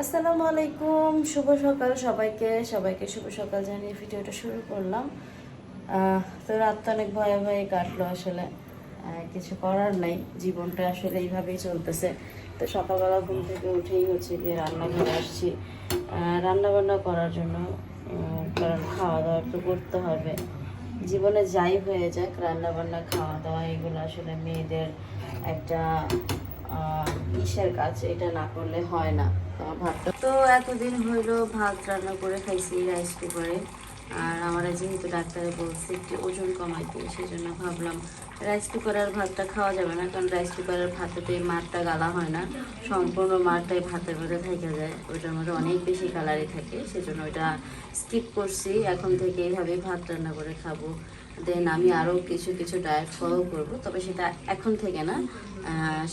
আসসালামু আলাইকুম, শুভ সকাল সবাইকে। সবাইকে শুভ সকাল জানিয়ে ভিডিওটা শুরু করলাম। তো রাত তো অনেক ভয়ে ভয়ে কাটলো আসলে। কিছু করার নাই, জীবনটা আসলে এইভাবেই চলতেছে। তো সকালবেলা ঘুম থেকে উঠেই হচ্ছে গিয়ে রান্নাঘরে আসছি। রান্নাবান্না করার জন্য কারণ খাওয়া দাওয়া একটু করতে হবে। জীবনে যাই হয়ে যাক, রান্নাবান্না খাওয়া দাওয়া এগুলো আসলে মেয়েদের একটা ইসের কাজ, এটা না করলে হয় না। তো ভাতটা। তো এতদিন হইল ভাত রান্না করে খাইছি রাইস কুকারে আর আমরা যেহেতু ডাক্তারে বলছে একটু ওজন কমাইতে সেই জন্য ভাবলাম রাইস কুকারের ভাতটা খাওয়া যাবে না, কারণ রাইস কুকারের ভাতেতে মারটা গালা হয় না। সম্পূর্ণ মারটাই ভাতের মধ্যে থেকে যায়, ওইটার মধ্যে অনেক বেশি কালারই থাকে, সেজন্য ওইটা স্কিপ করছি। এখন থেকে এইভাবেই ভাত রান্না করে খাব। দেন আমি আরও কিছু কিছু ডায়েট ফলো করব, তবে সেটা এখন থেকে না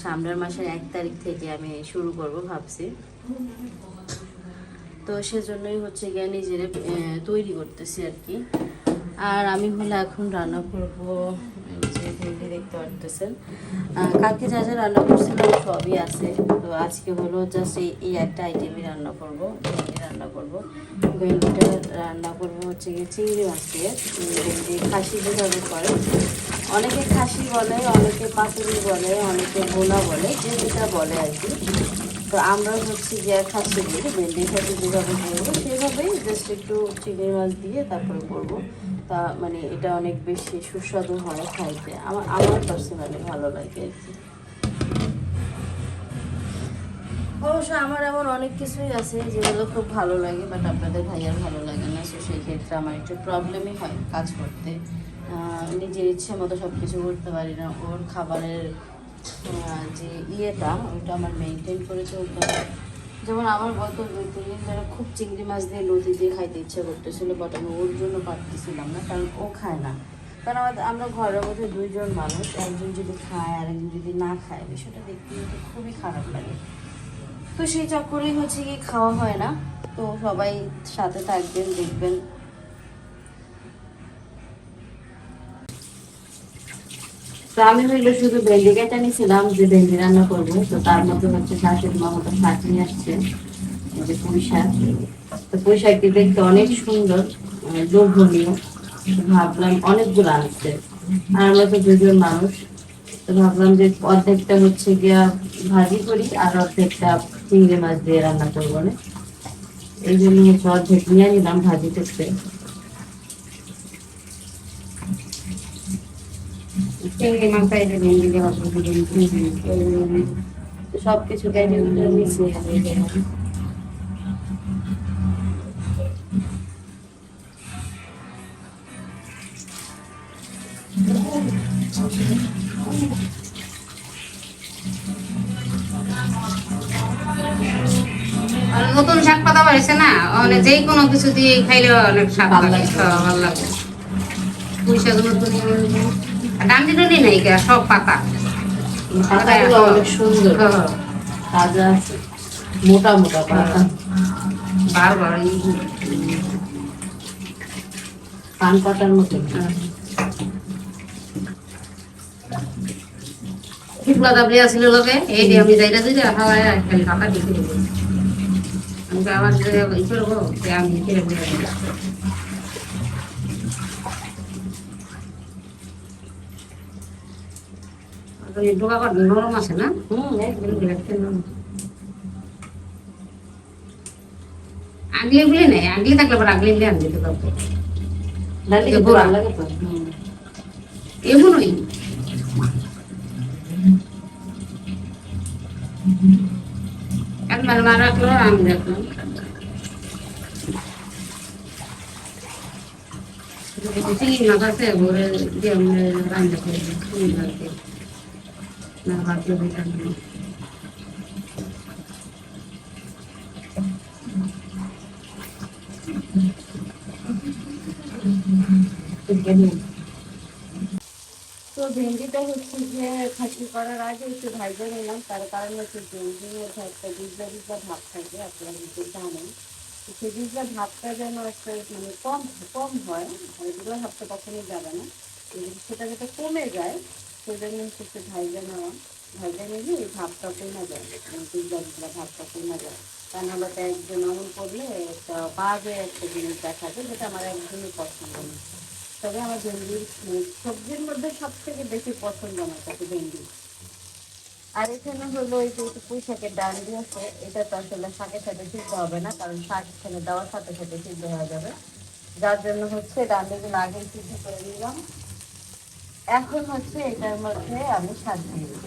সামনের মাসের এক তারিখ থেকে আমি শুরু করব ভাবছি। তো সেজন্যই হচ্ছে গিয়ে নিজের তৈরি করতেছি আর কি। আর আমি হলে এখন রান্না করব যে দেখতে পারতেছেন। কালকে যা যা রান্না করছিলাম সবই আছে। তো আজকে হলো জাস্ট এই এই একটা আইটেমই রান্না করব রান্না করব। ভেন্ডিটা রান্না করব হচ্ছে গিয়ে চিংড়ি মাছ দিয়ে ভেন্ডি খাসি যেভাবে করে। অনেকে খাসি বলে, অনেকে পাতুরি বলে, অনেকে বোনা বলে, যে যেটা বলে আর কি। তো আমরা হচ্ছে গিয়ে খাচ্ছি দিয়ে ভেন্ডি খাচ্ছি যেভাবে করব সেভাবেই জাস্ট একটু চিংড়ি মাছ দিয়ে তারপরে করব। তা মানে এটা অনেক বেশি সুস্বাদু হয় খাইতে। আমার আমার পার্সোনালি ভালো লাগে আর কি। অবশ্য আমার এমন অনেক কিছুই আছে যেগুলো খুব ভালো লাগে বাট আপনাদের ভাইয়ার ভালো লাগে না সো সেই ক্ষেত্রে আমার একটু প্রবলেমই হয় কাজ করতে। নিজের ইচ্ছে মতো সব কিছু করতে পারি না, ওর খাবারের যে ইয়েটা, ওইটা আমার মেনটেন করে চলতে হয় যেমন আমার গত দুই, তিন দিন ধরে খুব চিংড়ি মাছ দিয়ে লতি দিয়ে খাইতে ইচ্ছা করতেছিল বাট আমি ওর জন্য পারতেছিলাম না, কারণ ও খায় না। কারণ আমাদের, আমরা ঘরের মধ্যে দুইজন মানুষ, একজন যদি খায় আর একজন যদি না খায়, বিষয়টা দেখতে কিন্তু খুবই খারাপ লাগে। তো সেই চক্করেই হচ্ছে কি খাওয়া হয় না। তো সবাই সাথে থাকবেন, দেখবেন। তো আমি হইল শুধু ভেন্ডি নিয়েছিলাম যে ভেন্ডি রান্না করব। তো তার মধ্যে হচ্ছে শাশুড়ি মা মতো শাক নিয়ে আসছে যে পুঁই শাক। তো পুঁই শাকটি দেখতে অনেক সুন্দর মানে লোভনীয়। ভাবলাম অনেকগুলো আনছে আর আমরা তো দুজন মানুষ, তো ভাবলাম যে অর্ধেকটা হচ্ছে গিয়া ভাজি করি, আর অর্ধেকটা চিংড়ি মাছ দিয়ে রান্না করব। না এই জন্য হচ্ছে অর্ধেক নিয়ে নিলাম ভাজি করতে। চিংড়ি ভেন্ডি দেওয়া সব কিছু মিশিয়ে নতুন শাক পাতা বাড়ছে না মানে যে কোনো কিছু দিয়ে খাইলে অনেক শাক ভালো লাগে ভালো লাগে। পুঁই শাক নতুন ডান্ডি টুন্ডি নেই সব পাতা। পাতাগুলো অনেক সুন্দর। হ্যাঁ, তাজা আছে। মোটা মোটা পাতা। বারবার পান পাতার মতো। হ্যাঁ। শুক্লা দাবলি আসলে লোকে এই দিয়ে আমি যাইটা দিলে হাওয়ায় খালি পাতা দিতে দেবো। আমি তো আবার যে ই করব সে আমি ফিরে ফিরে দিলাম। আর ওই ডোকা নরম আছে না? হুম একদম আগলে গুলি নাই আগলে থাকলে পর আগলে গুলি আনতে পারব। এমনই একবার মা রাখল আমি রাখলাম চিংড়ি মাছ আছে ভরে দিয়ে আমরা রান্না করে না ভাত দিয়ে দিতাম তো ভেন্ডিটা হচ্ছে যে খাসি করার আগে একটু ভাইজে নিলাম, তার কারণ হচ্ছে ভেন্ডির মধ্যে একটা বিজলা বিজলা ভাব থাকবে আপনারা কিন্তু জানেন। সেই বিজলা ভাবটা যেন একটা মানে কম কম হয় বিজলা ভাবটা কখনোই যাবে না। সেটা যাতে কমে যায় জন্য হচ্ছে একটু ভাইজে নেওয়া ভাইজে নিলে এই ভাবটা কমে যায় মানে বিজলা ভাবটা কমে যায়। রান্নাবাটা একজন অমন করলে একটা বাজে একটা জিনিস দেখা যায় যেটা আমার একদমই পছন্দ না। তবে আমার ভেন্ডির সবজির মধ্যে সব থেকে বেশি পছন্দ আমার কাছে ভেন্ডি। আর এখানে হলো এই যে পুঁই শাকের ডাল দিয়েছে এটা তো আসলে শাকের সাথে সিদ্ধ হবে না, কারণ শাক এখানে দেওয়ার সাথে সাথে সিদ্ধ হয়ে যাবে। যার জন্য হচ্ছে ডালগুলো আগে সিদ্ধ করে নিলাম। এখন হচ্ছে এটার মধ্যে আমি শাক দিয়ে দেব।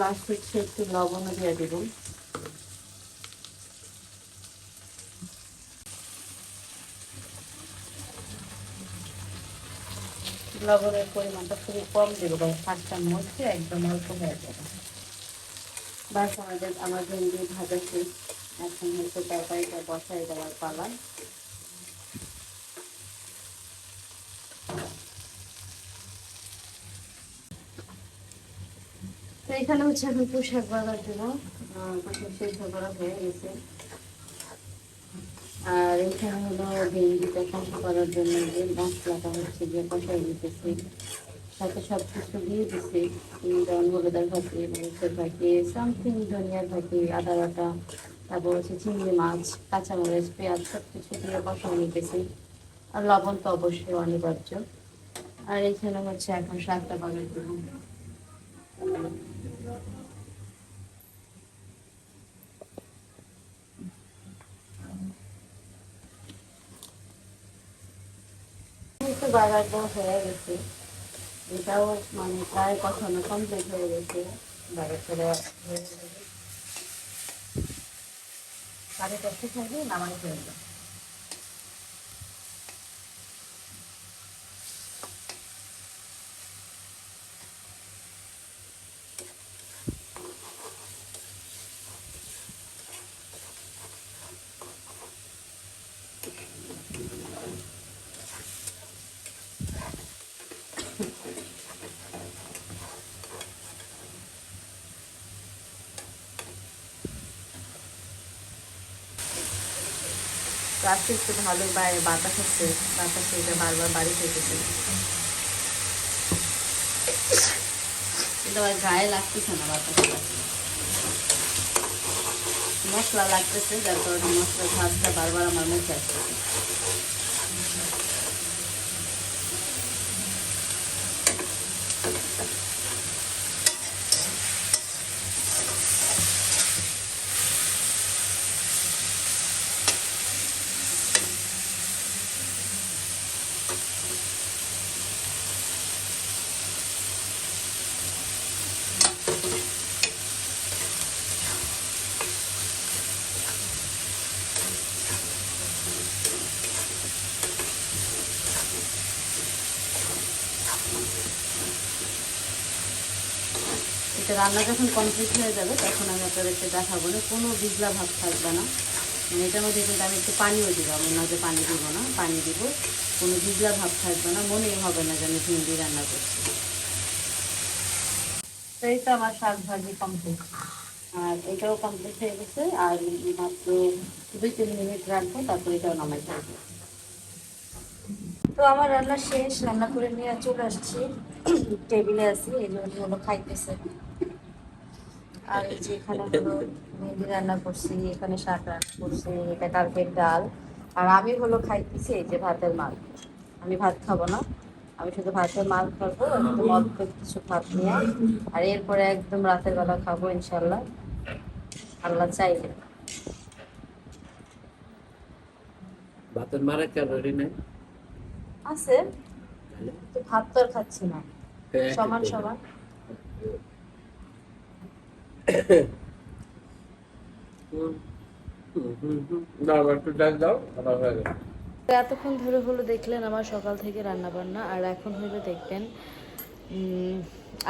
লাস্ট হচ্ছে একটু লবণও দিয়ে দেব। লবণের পরিমাণটা খুবই কম দেবো, কারণ শাকটা মধ্যে একদম অল্প হয়ে যাবে। বাস আমাদের, আমার ভেন্ডি ভাজা শেষ। এখন হচ্ছে তরকারিটা বসাই দেওয়ার পালা। এখানে হচ্ছে এখন পোশাক বাজার জন্য পোশাক সেদ্ধ করা হয়ে গেছে। আর এখানে হলো ভেন্ডিটা কষা করার জন্য যে মশলাটা হচ্ছে যে কষাই দিতেছি সাথে সব কিছু দিয়ে দিছি যেমন হলুদের ভাতি মরিচের ভাতি সামথিং ধনিয়ার ভাতি আদা বাটা, তারপর হচ্ছে চিংড়ি মাছ, কাঁচামরিচ, পেঁয়াজ সব কিছু দিয়ে কষাই নিতেছি, আর লবণ তো অবশ্যই অনিবার্য। আর এখানে হচ্ছে এখন শাকটা বাগার জন্য বাগার হয়ে গেছে। এটাও মানে প্রায় কখনো কমপ্লিট হয়ে গেছে। বাগার করে সাড়ে চারটে থাকবে নামানো হয়ে যাবে রাত্রে একটু ভালো বাইরে বাতাস হচ্ছে। বাতাসে এটা বারবার বাড়ি খেতেছে কিন্তু আমার গায়ে লাগতেছে না বাতাস মশলা লাগতেছে, যার কারণে মশলা ভাতটা বারবার আমার মুখে আসতেছে। এটা রান্না যখন কমপ্লিট হয়ে যাবে, তখন আমি আপনাদেরকে দেখাবো না কোনো বিজলা ভাব থাকবে না। মানে এটার মধ্যে কিন্তু আমি একটু পানিও দিব, আমি না যে পানি দিব না, পানি দিব। কোনো বিজলা ভাব থাকবে না, মনেই হবে না যে আমি ভিন্ডি রান্না করছি। তো এই তো আমার শাক ভাজি কমপ্লিট আর এটাও কমপ্লিট হয়ে গেছে, আর মাত্র দুই তিন মিনিট রাখব, তারপরে এটাও নামাই থাকব তো আমার রান্না শেষ, রান্না করে নিয়ে চলে আসছি। টেবিলে আছি, এই জন্য খাইতেছে। আর এই যে এখানে হলো মেহেদি রান্না করছি এখানে শাক রান্না করছি এটা কালকের ডাল। আর আমি হলো খাইতেছি এই যে ভাতের মাল। আমি ভাত খাব না আমি শুধু ভাতের মাল খাব একদম অল্প কিছু ভাত নিয়ে আর এরপরে একদম রাতের বেলা খাব ইনশাল্লাহ আল্লাহ চাইলে। ভাতের মারা ক্যালোরি নেই? আছে তো ভাত তো আর খাচ্ছি না। সমান সমান দাও একটু ডাল দাও আবার হয়ে গেল তো এতক্ষণ ধরে হলো দেখলেন আমার সকাল থেকে রান্না বান্না আর এখন হলো দেখবেন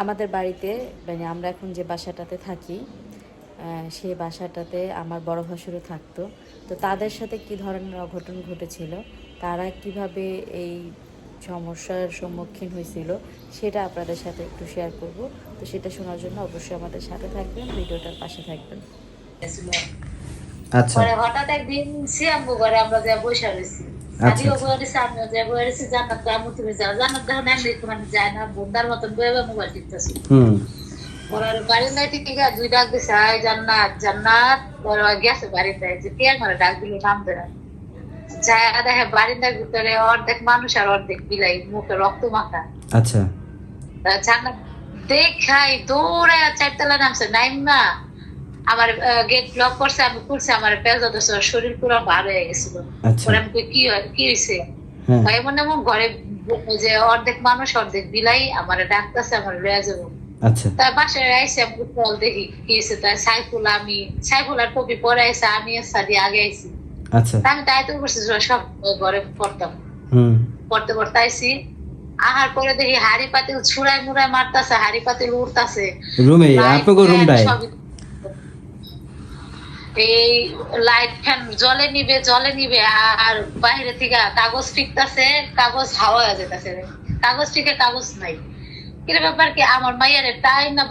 আমাদের বাড়িতে মানে আমরা এখন যে বাসাটাতে থাকি সেই বাসাটাতে আমার বড় ভাসুরও থাকতো। তো তাদের সাথে কি ধরনের অঘটন ঘটেছিল, তারা কীভাবে এই সমস্যার সম্মুখীন হয়েছিল সেটা আপনাদের সাথে একটু শেয়ার করব। তো সেটা শোনার জন্য অবশ্যই আমাদের সাথে থাকবেন ভিডিওটার পাশে থাকবেন। আচ্ছা। পরে হঠাৎ একদিন সিয়াম্বু ঘরে আমরা যা বসে রয়েছি। আচ্ছা। বয়ে রয়েছি আমিও যা বয়ে রয়েছি জান্নাত তো আমু তুমি যাও। জান্নাত দেখো না এমনি মানে যায় না বন্দার মতন বয়ে বয়ে মোবাইল টিপতেছি। হুম। ওর বাড়ির নাই গিয়ে দুই ডাক দিছে হাই জান্নাত জান্নাত। ওর গেছে বাড়িতে যে কে ঘরে ডাক দিল নাম দেয় যায় দেখে বারিন্দার ভিতরে অর্ধেক মানুষ আর অর্ধেক বিলাই মুখে রক্ত মাখা। আচ্ছা। দেখাই দৌড়ে চারতলা নামছে নাইমা। আমার গেট ব্লক করছে আমি খুলছে আমার পেজ শরীর পুরো বার হয়ে গেছিল। আচ্ছা। পরে আমি কি কি হয়েছে হ্যাঁ। মনে আমার ঘরে যে অর্ধেক মানুষ অর্ধেক বিলাই আমার ডাকতেছে আমার লয়ে যাব। আচ্ছা। তার বাসায় আইসি আমি দেখি কি হয়েছে তাই সাইফুল আমি সাইফুল আর কপি পরে আইসে আমি সাদি আগে আইসি আচ্ছা। আমি তাই তো করছি সব ঘরে পড়তাম হুম। পড়তে পড়তে আইসি আহার পরে দেখি হাড়ি পাতিল ছুড়াই মুড়াই মারতাছে হাড়ি পাতিল উড়তাছে। রুমে আপনাকে রুমটায় এই লাইট ফ্যান জলে নিবে জলে নিবে আর বাইরে থেকে কাগজ টিকতাছে কাগজ হাওয়া যেতেছে কাগজ টিকে কাগজ নাই। ব্যাপার কি? আমার মাইয়ার না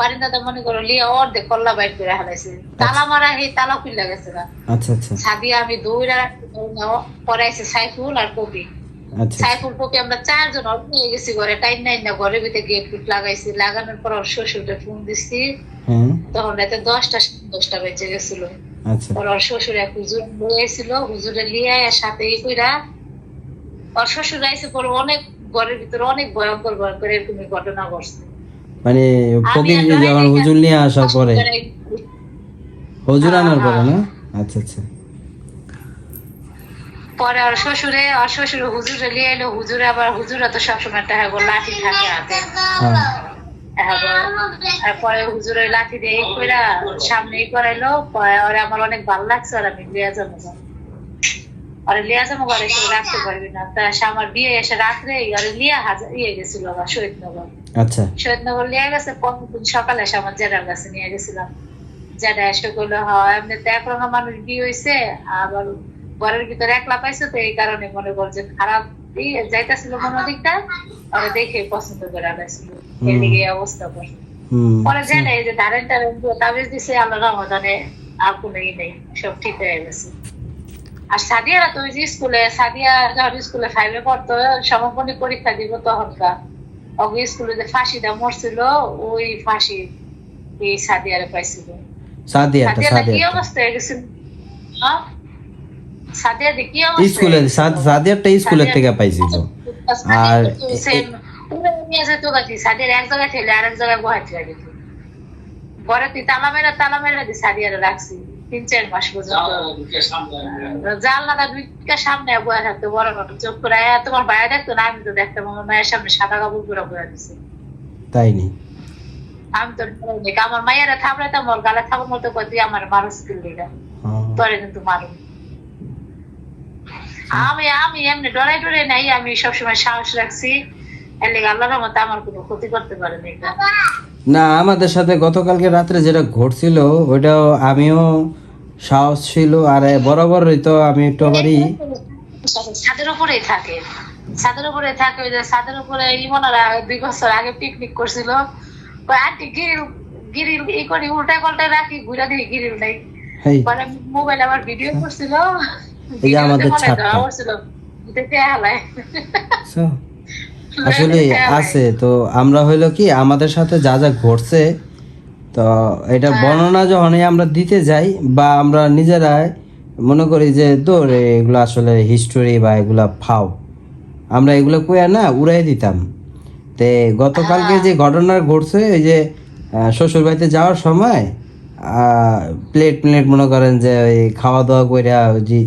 মনে করো লিয়া অর্ধেক কল্লা বাইর করে হালাইছে তালা মারা এই তালা খুললা গেছে না আচ্ছা আচ্ছা। সাদিয়া আমি দৌড়া পড়াইছে সাইফুল আর কবি। আচ্ছা সাইফুল কপি আমরা চারজন অল্প গেছি ঘরে। টাইম নাই না ঘরের ভিতরে গেট ফুট লাগাইছি। লাগানোর পর ওর শ্বশুরকে ফোন দিছি। হ্যাঁ। তখন রাতে দশটা দশটা বেজে গেছিল। আচ্ছা। ওর শ্বশুর এক হুজুর নিয়ে এসেছিল। হুজুরে লিয়ে সাথে কইরা ওর শ্বশুর আইসে পরে অনেক ঘরের ভিতরে অনেক ভয়ঙ্কর ভয়ঙ্কর এরকমই ঘটনা ঘটছে। মানে ফকির আর যখন হুজুর নিয়ে আসার পরে? হুজুর হ্যাঁ, আনার পরে হ্যাঁ। না আচ্ছা আচ্ছা। পরে ওর শ্বশুরে ওর শ্বশুরে হুজুরে লিয়ে এলো হুজুরে আবার হুজুরা তো সবসময় একটা হ্যাঁ লাঠি থাকে হাতে। হ্যাঁ আর পরে হুজুর ওই লাঠি দিয়ে কইরা সামনে করাইলো পরে আমার অনেক ভালো লাগছে আর আমি লিয়া যাব। আরে লিয়া ঘরে কেউ রাখতে পারবি না। তা আমার বিয়ে এসে রাত্রে আরে লিয়া হাজার ইয়ে গেছিল আবার শহীদনগর। আচ্ছা। শহীদনগর লিয়ে গেছে সকালে এসে আমার জেডার কাছে নিয়ে গেছিলাম। জেডা এসে হয় এমনি তো একরকম মানুষ বিয়ে হয়েছে আবার ঘরের ভিতরে একলা পাইছে তো এই কারণে মনে কর যে খারাপ যাইতাছিল মনে দিকটা ওরা দেখে পছন্দ করে আনাইছিল এদিকে অবস্থা করে। পরে জানে যে ধারেন টারেন তাবিজ দিছে আল্লাহ রহমদানে আর কোনো ই নেই সব ঠিক হয়ে গেছে। আর সাদিয়ারা তো ওই যে স্কুলে সাদিয়া যখন স্কুলে ফাইভে পড়তো সমাপনী পরীক্ষা দিব তখনকার। ওই স্কুলে যে ফাঁসিটা মরছিল ওই ফাঁসি এই সাদিয়ারে পাইছিল। সাদিয়াটা সাদিয়াটা কি অবস্থা হয়ে গেছিল? কি অবস্থা স্কুলে সাদ- স্কুলের থেকে পাইছি আর সাদিয়ার এক জায়গায় ঠেলে জায়গায় বহাইতে তুই তালা মেরা তালা মেরা দি সাদিয়ারে রাখছি। তিন চার মাস পর্যন্ত জানলাটা দুইটা সামনে বয়ে থাকতো বড় বড় চোখ করে "এ, তোমার বাইরে দেখতো না আমি তো দেখতাম আমার মায়ের সামনে সাদা কাপড় পুরো বয়ে দিছে তাই নি আমি তো। আমার মায়েরা ওর গালে মতো করে তুই আমার মানুষ হ্যাঁ। তোরে কিন্তু মারুন আমি আমি এমনি ডরাই ডরাই নাই আমি সবসময় সাহস রাখছি এর লেগে আল্লাহর মতো আমার কোনো ক্ষতি করতে পারেনি। না আমাদের সাথে গতকালকে রাত্রে যেটা ঘটছিল ওইটাও আমিও সাহস ছিল আর বরাবরই তো আমি একটু আবারই ছাদের উপরেই থাকে। ছাদের উপরে থাকে ওই যে ছাদের উপরে ইমনারা দুই বছর আগে পিকনিক করছিল। আন্টি গিরিল গিরিল ই করি উল্টায় পাল্টায় রাখি ঘুরে দিই গিরিল নাই। পরে মোবাইল আবার ভিডিও করছিল। এই আমাদের ছাদটা। দেখে হালায়। আসলে আছে তো আমরা হইল কি আমাদের সাথে যা যা ঘটছে তো এটা বর্ণনা যখনই আমরা দিতে যাই বা আমরা নিজেরাই মনে করি যে দৌড় এগুলো আসলে হিস্টোরি বা এগুলা ফাও। আমরা এগুলো কইয়া না উড়াই দিতাম। তে গতকালকে যে ঘটনা ঘটছে ওই যে শ্বশুর বাড়িতে যাওয়ার সময় প্লেট প্লেট মনে করেন যে ওই খাওয়া দাওয়া কইরা ওই যে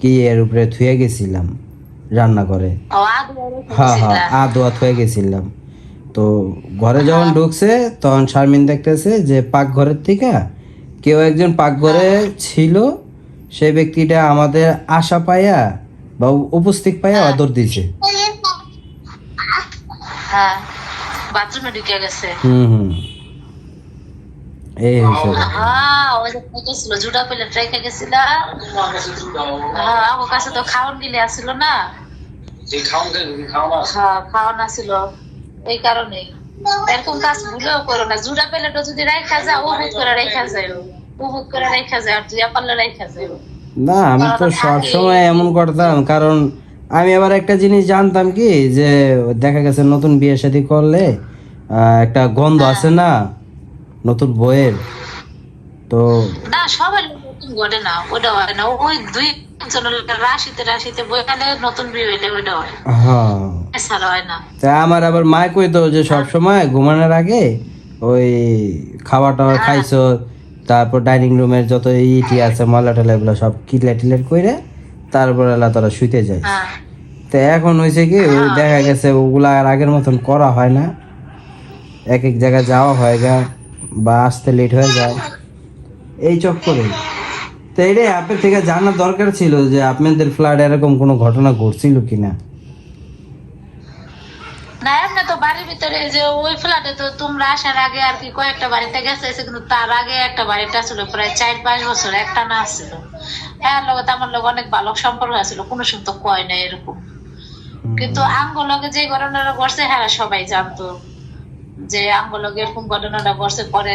কি এর উপরে থুয়ে গেছিলাম। রান্না করে। হ্যাঁ হ্যাঁ আদোয়াত হয়ে গেছিলাম। তো ঘরে যখন ঢুকছে তখন শারমিন দেখতেছে যে পাকঘরের থেকে কেউ একজন পাকঘরে ছিল সেই ব্যক্তিটা আমাদের আশা পাইয়া বা উপস্থিত পাইয়া অদর দিছে হ্যাঁ। বাথরুমে ঢুকে গেছে। হুম হুম। এই হ্যাঁ ওই যে কইতেছিল জুডা পেলে ট্রেকে গেছিল হ্যাঁ আমার কাছে তো খাওয়ান গিলে আসছিল না। হ্যাঁ খাওয়ান আসছিল এই কারণে। এরকম কাজ ভুলেও করো না। জুড়া পেলেটা যদি রাইখা যায় ও করে রাইখা যায়। ও করে রাইখা যায় আর তুই পারলে রাইখা যায়। না আমি তো সবসময় এমন করতাম কারণ আমি আবার একটা জিনিস জানতাম কি যে দেখা গেছে নতুন বিয়ে শাদী করলে আহ, একটা গন্ধ আছে না? নতুন বইয়ের? তো না সবাই ঘটে না ওটা হয় না। ওই দুই জন রাশিতে রাশিতে বইখানে নতুন বিয়ে হইলে ওইটা হয় হ্যাঁ। হয় তা আমার আবার মা যে সব সময় ঘুমানোর আগে ওই খাইছো তারপর ডাইনিং রুমের যত ইটি আছে ময়লা টলা এগুলো সব কিটলেট টিলেট করে তারপর এলা তোরা শুইতে যায়। হ্যাঁ। তো এখন হয়েছে কি ওই দেখা গেছে ওগুলা আর আগের মতন করা হয় না। এক এক জায়গায় যাওয়া হয় গা। বা আসতে লেট হয়ে যায়। এই চক্করে। তো এটাই আপনার থেকে জানার দরকার ছিল যে আপনাদের ফ্ল্যাট এরকম কোনো ঘটনা ঘটছিল কিনা? না এমনি তো বাড়ির ভিতরে যে ওই ফ্ল্যাটে তো তোমরা আসার আগে আর কি কয়েকটা বাড়িতে গেছে কিন্তু তার আগে একটা বাড়িটা ছিল প্রায় চার পাঁচ বছর একটা না আসছিল। হ্যাঁ লগে তো আমার লগে অনেক ভালো সম্পর্ক আছিল কোনো সময় তো কয় না এরকম। কিন্তু আঙ্গ লগে যে ঘটনাটা ঘটছে হ্যাঁ সবাই জানতো। যে আঙ্গ এরকম ঘটনাটা ঘটছে পরে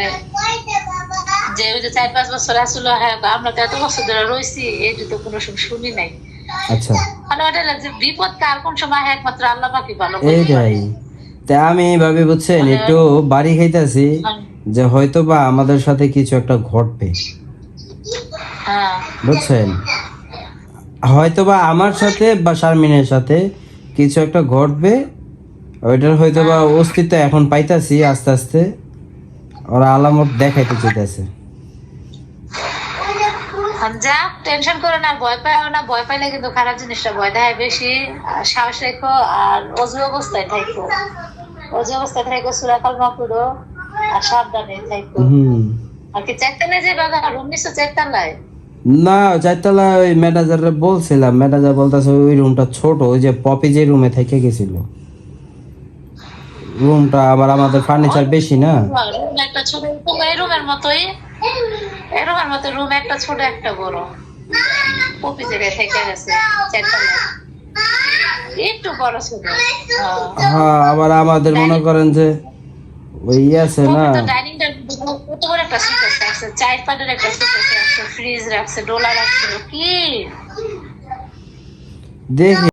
যে ওই যে চার পাঁচ বছর আসলো হ্যাঁ আমরা তো এত বছর ধরে রয়েছি এইটা তো কোনো শুনি নাই। আচ্ছা। মানে যে বিপদ কার কোন সময় একমাত্র আল্লাহ পাকি ভালো এইটাই তা আমি ভাবি বুঝছেন একটু বাড়ি খাইতেছি যে হয়তো বা আমাদের সাথে কিছু একটা ঘটবে। হ্যাঁ। বুঝছেন? হয়তো বা আমার সাথে বা শারমিনের সাথে কিছু একটা ঘটবে ওইটার হয়তো বা অস্তিত্ব এখন পাইতাছি আস্তে আস্তে। ওরা আলামত দেখাইতে চাইতেছে। যা টেনশন করে না ভয় না ভয় পাইলে কিন্তু খারাপ জিনিসটা ভয় দেখায় বেশি। সাহস রেখো আর অজু অবস্থায় থাকো অজু অবস্থায় থাকো সুরা কালমা করো আর সাবধানে থাকো আর কি যে বাবা রুম নিছো না চারতলা ওই ম্যানেজাররা বলছিলাম। ম্যানেজার বলতেছে ওই রুমটা ছোট ওই যে পপি যে রুমে থেকে গেছিল। রুমটা আবার আমাদের ফার্নিচার বেশি না? রুম একটা ছোট এই রুমের মতোই। এই রুমের মতো রুম একটা ছোট একটা বড়। কপি জায়গায় থেকে গেছে চারতলায় একটু বড় ছোট। হ্যাঁ আবার আমাদের মনে করেন যে ওই ইয়ে আছে না? কত বড় একটা চার পাটের একটা ফ্রিজ রাখছে ডোলা রাখছে কি? দেখি